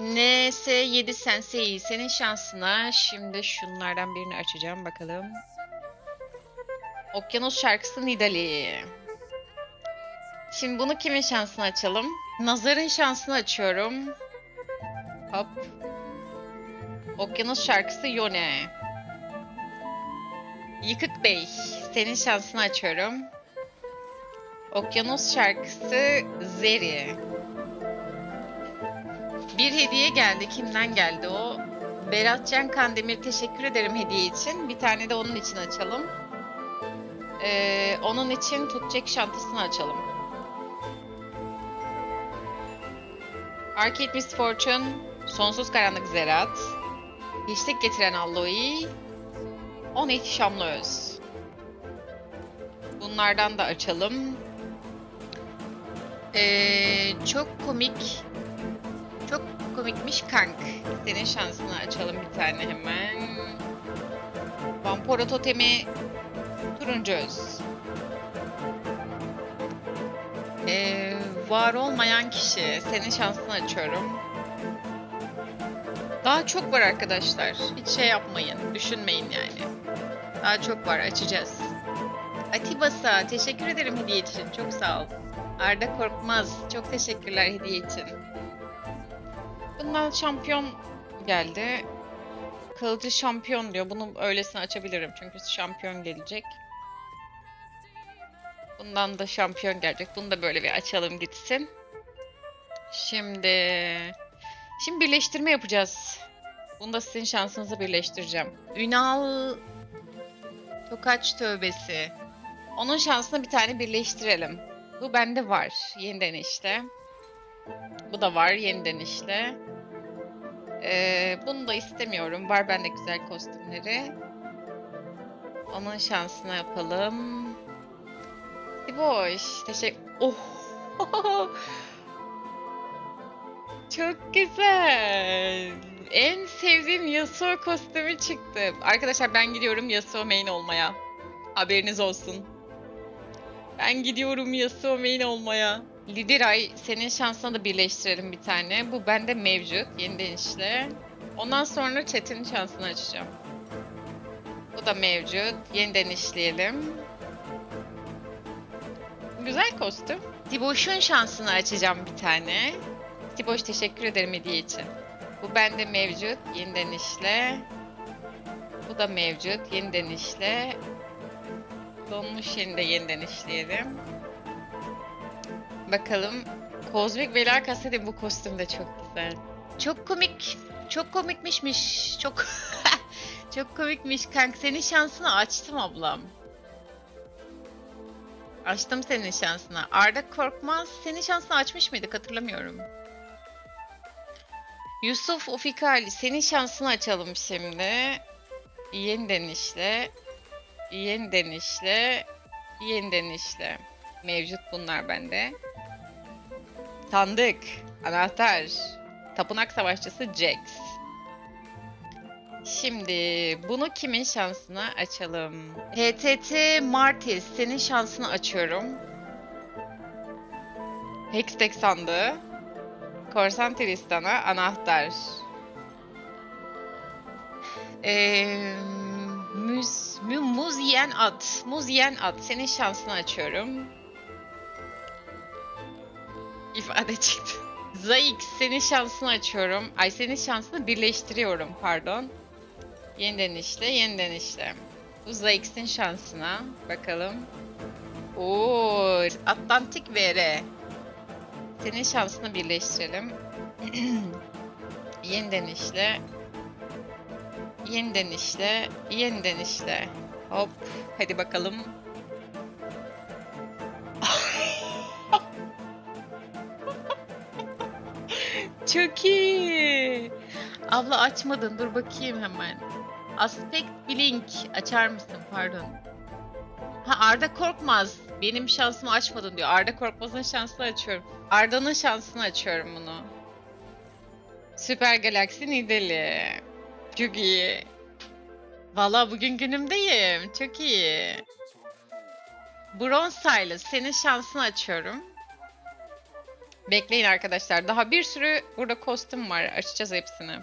NS7 Sensei senin şansına şimdi şunlardan birini açacağım bakalım. Okyanus şarkısı Nidali. Şimdi bunu kimin şansına açalım? Nazar'ın şansını açıyorum. Hop. Okyanus şarkısı Yone. Yıkık Bey, senin şansını açıyorum. Okyanus şarkısı Zeri. Bir hediye geldi. Kimden geldi o? Berat Can Kandemir teşekkür ederim hediye için. Bir tane de onun için açalım. Ee, onun için tutacak şantasını açalım. Arcade Miss Fortune, Sonsuz Karanlık Zerat, Hiçlik Getiren Alloy, 10 İhtişamlı Öz. Bunlardan da açalım. Ee, çok komik çok komikmiş kank. Senin şansını açalım bir tane hemen. Vamporo totemi turuncu öz. Ee, var olmayan kişi. Senin şansını açıyorum. Daha çok var arkadaşlar. Hiç şey yapmayın. Düşünmeyin yani. Daha çok var. Açacağız. Atibasa teşekkür ederim hediye için. Çok sağ ol. Arda Korkmaz çok teşekkürler hediye için. Bundan şampiyon geldi. Kılıcı şampiyon diyor. Bunu öylesine açabilirim çünkü şampiyon gelecek. Bundan da şampiyon gelecek. Bunu da böyle bir açalım gitsin. Şimdi şimdi birleştirme yapacağız. Bunu da sizin şansınızı birleştireceğim. Ünal Tokaç tövbesi. Onun şansını bir tane birleştirelim. Bu bende var. Yeniden işte. Bu da var yeniden işte. Ee, bunu da istemiyorum. Var bende güzel kostümleri. Onun şansına yapalım. Boş. Teşekkür... Oh! Çok güzel. En sevdiğim Yasuo kostümü çıktı. Arkadaşlar ben gidiyorum Yasuo main olmaya. Haberiniz olsun. Ben gidiyorum Yasuo main olmaya. Lidiray senin şansına da birleştirelim bir tane. Bu bende mevcut. Yeniden işle. Ondan sonra chat'in şansını açacağım. Bu da mevcut. Yeniden işleyelim. Güzel kostüm. Diboş'un şansını açacağım bir tane. Diboş teşekkür ederim hediye için. Bu bende mevcut. Yeniden işle. Bu da mevcut. Yeniden işle. Donmuş yeni de yeniden işleyelim. Bakalım. Kozmik Bela Kaseti bu kostüm de çok güzel. Çok komik. Çok komikmişmiş. Çok çok komikmiş kanka. Senin şansını açtım ablam. Açtım senin şansını. Arda Korkmaz senin şansını açmış mıydık hatırlamıyorum. Yusuf Ufik Ali senin şansını açalım şimdi. Yeniden işle. Yeniden işle. Yeniden işle. Mevcut bunlar bende. Sandık. Anahtar. Tapınak savaşçısı Jax. Şimdi bunu kimin şansına açalım? HTT Martis senin şansını açıyorum. Hextech sandığı. Korsan Tristan'a anahtar. Ee, mü, muz yiyen at. Muz yiyen at. Senin şansını açıyorum. İfade çıktı. Zayx senin şansını açıyorum. Ay senin şansını birleştiriyorum pardon. Yeniden işle, yeniden işle. Bu Zayx'in şansına bakalım. Oo, Atlantik VR. Senin şansını birleştirelim. yeniden işle. Yeniden işle, yeniden işle. Hop, hadi bakalım. Çok iyi. Abla açmadın. Dur bakayım hemen. Aspect Blink açar mısın? Pardon. Ha Arda Korkmaz. Benim şansımı açmadın diyor. Arda Korkmaz'ın şansını açıyorum. Arda'nın şansını açıyorum bunu. Süper Galaxy Nidali. Çok iyi. Valla bugün günümdeyim. Çok iyi. Bronze Silas. Senin şansını açıyorum. Bekleyin arkadaşlar. Daha bir sürü burada kostüm var. Açacağız hepsini.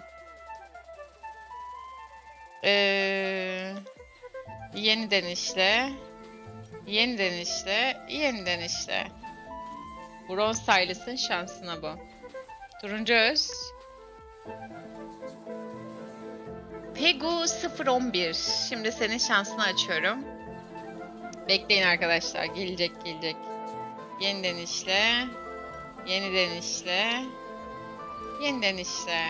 Ee, yeniden işle. Yeniden işle. Yeniden işle. Bronze Silas'ın şansına bu. Turuncu öz. Pegu 011. Şimdi senin şansını açıyorum. Bekleyin arkadaşlar. Gelecek gelecek. Yeniden işle. Yeniden işle. Yeniden işle.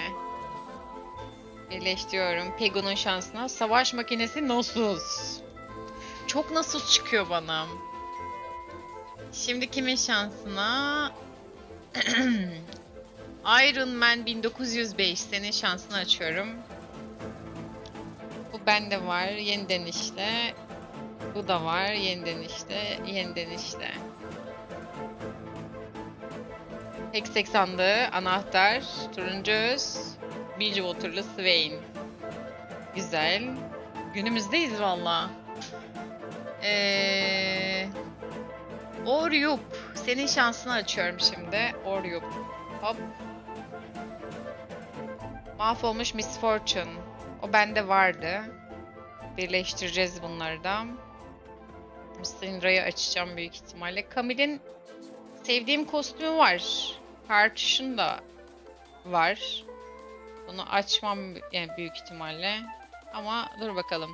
Birleştiriyorum. Pegu'nun şansına. Savaş makinesi Nosus. Çok Nosus çıkıyor bana. Şimdi kimin şansına? Iron Man 1905. Senin şansını açıyorum. Bu bende var. Yeniden işle. Bu da var. Yeniden işle. Yeniden işle. Heksek sandığı, anahtar, turuncu öz, Bilgewater'lı Swain. Güzel. Günümüzdeyiz valla. Ee, Oryup. Senin şansını açıyorum şimdi. Oryup. Hop. Mahvolmuş Miss Fortune. O bende vardı. Birleştireceğiz bunları da. Syndra'yı açacağım büyük ihtimalle. Camille'in sevdiğim kostümü var. Kartuşun da var. Bunu açmam yani büyük ihtimalle. Ama dur bakalım.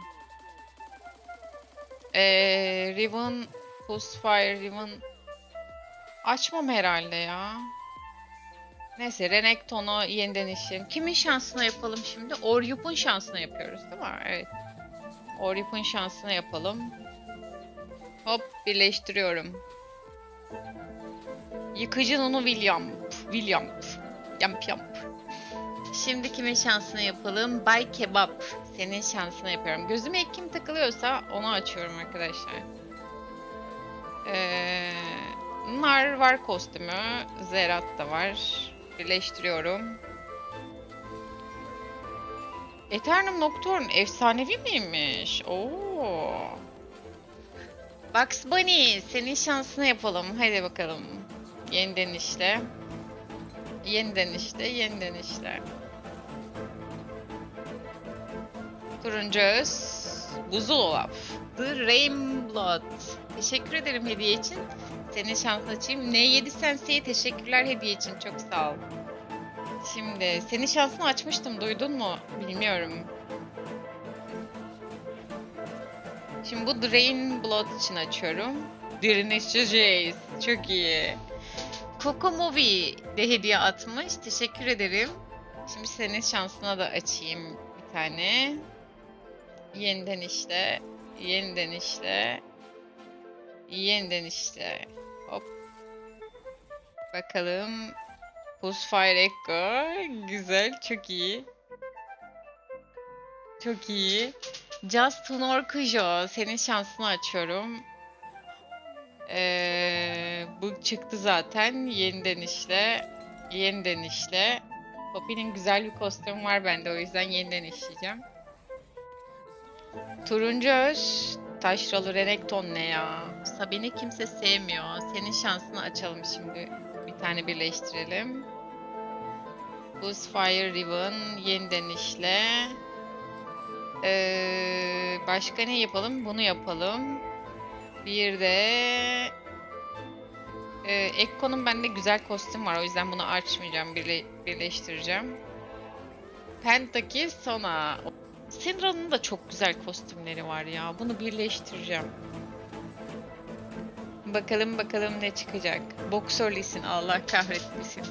Ee, Riven, Pulsefire, Riven açmam herhalde ya. Neyse Renekton'u yeniden işleyelim. Kimin şansına yapalım şimdi? Oryup'un şansına yapıyoruz değil mi? Evet. Oryup'un şansına yapalım. Hop birleştiriyorum. Yıkıcı onu William. William. Yamp yamp. Şimdi kimin şansına yapalım? Bay Kebap. Senin şansına yapıyorum. Gözüme kim takılıyorsa onu açıyorum arkadaşlar. Ee, nar var kostümü. Zerat da var. Birleştiriyorum. Eternum Nocturne efsanevi miymiş? Oo. Bugs Bunny senin şansına yapalım. Hadi bakalım. Yeniden işte. Yeniden işte, yeniden işte. Turuncu öz. Buzul Olaf. The Rainblood. Teşekkür ederim hediye için. Senin şansını açayım. N7 Sensei'ye teşekkürler hediye için. Çok sağ ol. Şimdi senin şansını açmıştım. Duydun mu? Bilmiyorum. Şimdi bu Drain Blood için açıyorum. Direnişeceğiz. Çok iyi. Coco Movie de hediye atmış. Teşekkür ederim. Şimdi senin şansına da açayım bir tane. Yeniden işte. Yeniden işte. Yeniden işte. Hop. Bakalım. Pulsefire Echo. Güzel. Çok iyi. Çok iyi. Just Honor Kujo. Senin şansını açıyorum. Ee, bu çıktı zaten. Yeniden işle. Yeniden işle. Poppy'nin güzel bir kostümü var bende. O yüzden yeniden işleyeceğim. Turuncu öz. Taşralı Renekton ne ya? Sabine kimse sevmiyor. Senin şansını açalım şimdi. Bir tane birleştirelim. Buzzfire Riven. Yeniden işle. Ee, başka ne yapalım? Bunu yapalım. Bir de e, Ekko'nun bende güzel kostüm var. O yüzden bunu açmayacağım. Birle birleştireceğim. Pentaki Sona. Syndra'nın da çok güzel kostümleri var ya. Bunu birleştireceğim. Bakalım bakalım ne çıkacak. Boksör Allah kahretmesin.